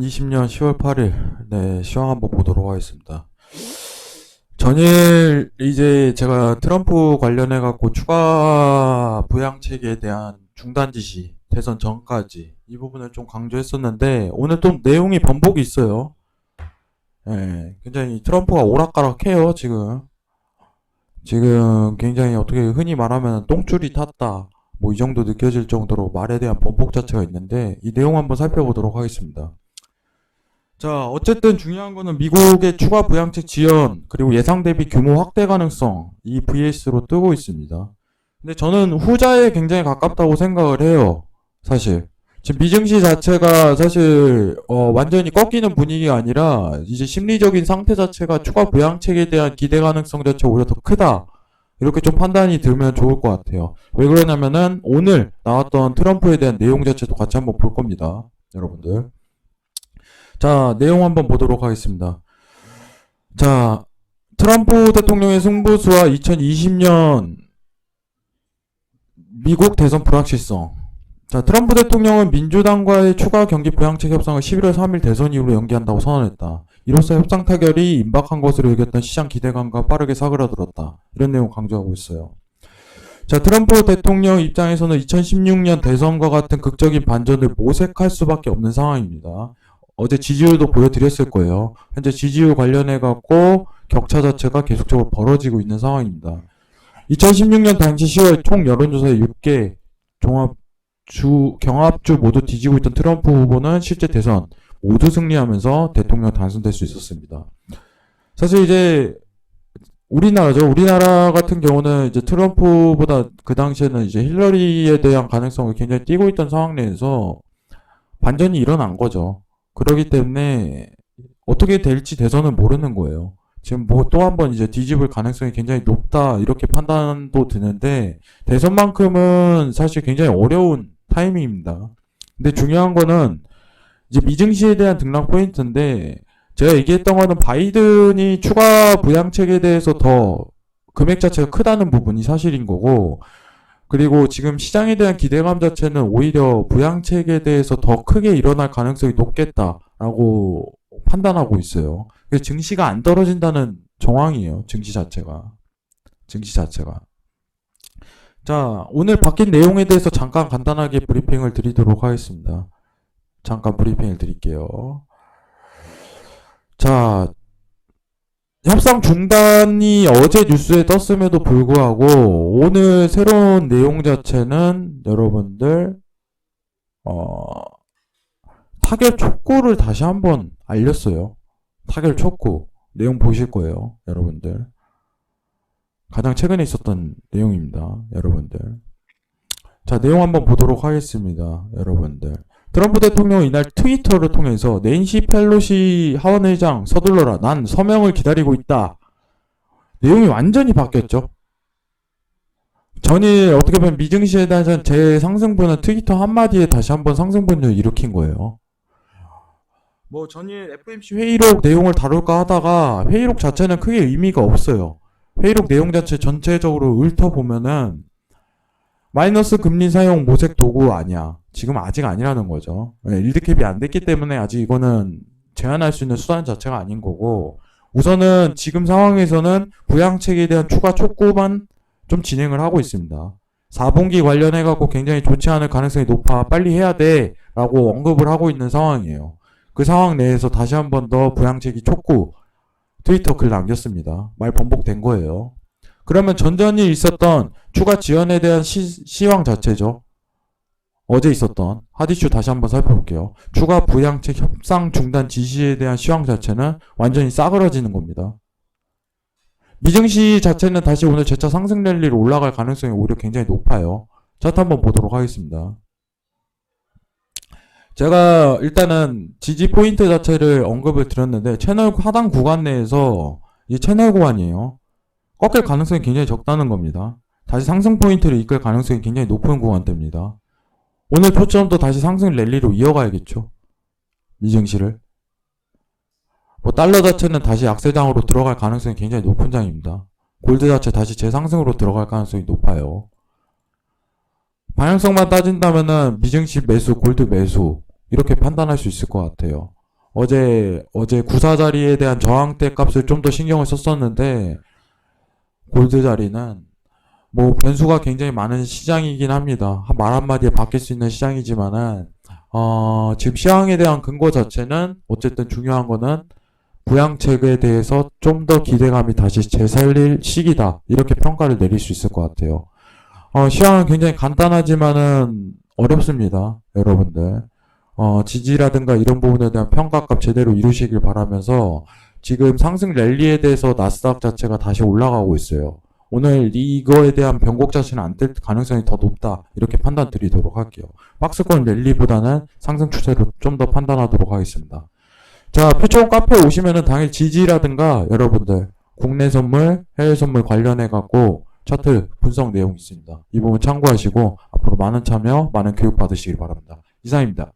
2020년 10월 8일, 네, 시황 한번 보도록 하겠습니다. 전일, 이제 제가 트럼프 관련해 갖고 추가 부양책에 대한 중단 지시, 대선 전까지, 이 부분을 좀 강조했었는데, 오늘 또 내용이 번복이 있어요. 예, 굉장히 트럼프가 오락가락해요, 지금. 지금 굉장히 어떻게 흔히 말하면 똥줄이 탔다. 뭐 이 정도 느껴질 정도로 말에 대한 번복 자체가 있는데 이 내용 한번 살펴보도록 하겠습니다. 자, 어쨌든 중요한 거는 미국의 추가 부양책 지연 그리고 예상 대비 규모 확대 가능성 이 VS로 뜨고 있습니다. 근데 저는 후자에 굉장히 가깝다고 생각을 해요. 사실 지금 미증시 자체가 사실 어, 완전히 꺾이는 분위기가 아니라 이제 심리적인 상태 자체가 추가 부양책에 대한 기대 가능성 자체가 오히려 더 크다. 이렇게 좀 판단이 들면 좋을 것 같아요. 왜 그러냐면은 오늘 나왔던 트럼프에 대한 내용 자체도 같이 한번 볼 겁니다. 여러분들. 자, 내용 한번 보도록 하겠습니다. 자, 트럼프 대통령의 승부수와 2020년 미국 대선 불확실성. 자, 트럼프 대통령은 민주당과의 추가 경기 부양책 협상을 11월 3일 대선 이후로 연기한다고 선언했다. 이로써 협상 타결이 임박한 것으로 여겼던 시장 기대감과 빠르게 사그라들었다. 이런 내용 강조하고 있어요. 자, 트럼프 대통령 입장에서는 2016년 대선과 같은 극적인 반전을 모색할 수밖에 없는 상황입니다. 어제 지지율도 보여드렸을 거예요. 현재 지지율 관련해 갖고 격차 자체가 계속적으로 벌어지고 있는 상황입니다. 2016년 당시 10월 총 여론조사의 6개 종합 주, 경합주 모두 뒤지고 있던 트럼프 후보는 실제 대선 모두 승리하면서 대통령 당선될 수 있었습니다. 사실 이제 우리나라죠. 우리나라 같은 경우는 이제 트럼프보다 그 당시에는 이제 힐러리에 대한 가능성을 굉장히 띄고 있던 상황 내에서 반전이 일어난 거죠. 그렇기 때문에 어떻게 될지 대선은 모르는 거예요. 지금 뭐 또 한 번 이제 뒤집을 가능성이 굉장히 높다 이렇게 판단도 드는데 대선만큼은 사실 굉장히 어려운 타이밍입니다. 근데 중요한 거는 이제 미증시에 대한 등락 포인트인데 제가 얘기했던 거는 바이든이 추가 부양책에 대해서 더 금액 자체가 크다는 부분이 사실인 거고 그리고 지금 시장에 대한 기대감 자체는 오히려 부양책에 대해서 더 크게 일어날 가능성이 높겠다라고 판단하고 있어요. 그래서 증시가 안 떨어진다는 정황이에요. 증시 자체가. 증시 자체가. 자, 오늘 바뀐 내용에 대해서 잠깐 간단하게 브리핑을 드리도록 하겠습니다. 잠깐 브리핑을 드릴게요. 자, 협상 중단이 어제 뉴스에 떴음에도 불구하고 오늘 새로운 내용 자체는 여러분들 어, 타결 촉구를 다시 한번 알렸어요. 타결 촉구 내용 보실 거예요, 여러분들. 가장 최근에 있었던 내용입니다, 여러분들. 자, 내용 한번 보도록 하겠습니다, 여러분들. 트럼프 대통령은 이날 트위터를 통해서 낸시 펠로시 하원의장 서둘러라. 난 서명을 기다리고 있다. 내용이 완전히 바뀌었죠. 전일 어떻게 보면 미증시에 대한 제 상승분은 트위터 한마디에 다시 한번 상승분을 일으킨 거예요. 뭐 전일 FMC 회의록 내용을 다룰까 하다가 회의록 자체는 크게 의미가 없어요. 회의록 내용 자체 전체적으로 읊어보면은 마이너스 금리 사용 모색 도구 아니야. 지금 아직 아니라는 거죠. 네, 일드캡이 안 됐기 때문에 아직 이거는 제한할 수 있는 수단 자체가 아닌 거고 우선은 지금 상황에서는 부양책에 대한 추가 촉구만 좀 진행을 하고 있습니다. 4분기 관련해 갖고 굉장히 좋지 않을 가능성이 높아 빨리 해야 돼 라고 언급을 하고 있는 상황이에요. 그 상황 내에서 다시 한 번 더 부양책이 촉구 트위터 글 남겼습니다. 말 번복된 거예요. 그러면 전전이 있었던 추가 지원에 대한 시, 시황 자체죠. 어제 있었던 하디슈 다시 한번 살펴볼게요. 추가 부양책 협상 중단 지시에 대한 시황 자체는 완전히 싸그러지는 겁니다. 미증시 자체는 다시 오늘 재차 상승 랠리로 올라갈 가능성이 오히려 굉장히 높아요. 차트 한번 보도록 하겠습니다. 제가 일단은 지지 포인트 자체를 언급을 드렸는데 채널 하단 구간 내에서 이 채널 구간이에요. 꺾일 가능성이 굉장히 적다는 겁니다. 다시 상승 포인트를 이끌 가능성이 굉장히 높은 구간대입니다. 오늘 표점도 다시 상승 랠리로 이어가야겠죠. 미증시를. 뭐 달러 자체는 다시 약세장으로 들어갈 가능성이 굉장히 높은 장입니다. 골드 자체 다시 재상승으로 들어갈 가능성이 높아요. 방향성만 따진다면은 미증시 매수, 골드 매수 이렇게 판단할 수 있을 것 같아요. 어제 어제 구사 자리에 대한 저항대 값을 좀 더 신경을 썼었는데 골드 자리는 뭐 변수가 굉장히 많은 시장이긴 합니다. 한말 한마디에 바뀔 수 있는 시장이지만은 어, 지금 시황에 대한 근거 자체는 어쨌든 중요한 거는 부양책에 대해서 좀 더 기대감이 다시 재살릴 시기다. 이렇게 평가를 내릴 수 있을 것 같아요. 어, 시황은 굉장히 간단하지만은 어렵습니다. 여러분들. 어, 지지라든가 이런 부분에 대한 평가값 제대로 이루시길 바라면서 지금 상승 랠리에 대해서 나스닥 자체가 다시 올라가고 있어요. 오늘 이거에 대한 변곡 자체는 안뜰 가능성이 더 높다. 이렇게 판단 드리도록 할게요. 박스권 랠리보다는 상승 추세로 좀 더 판단하도록 하겠습니다. 자, 표총 카페 오시면은 당일 지지라든가 여러분들 국내 선물, 해외 선물 관련해 갖고 차트 분석 내용 있습니다. 이 부분 참고하시고 앞으로 많은 참여, 많은 교육 받으시길 바랍니다. 이상입니다.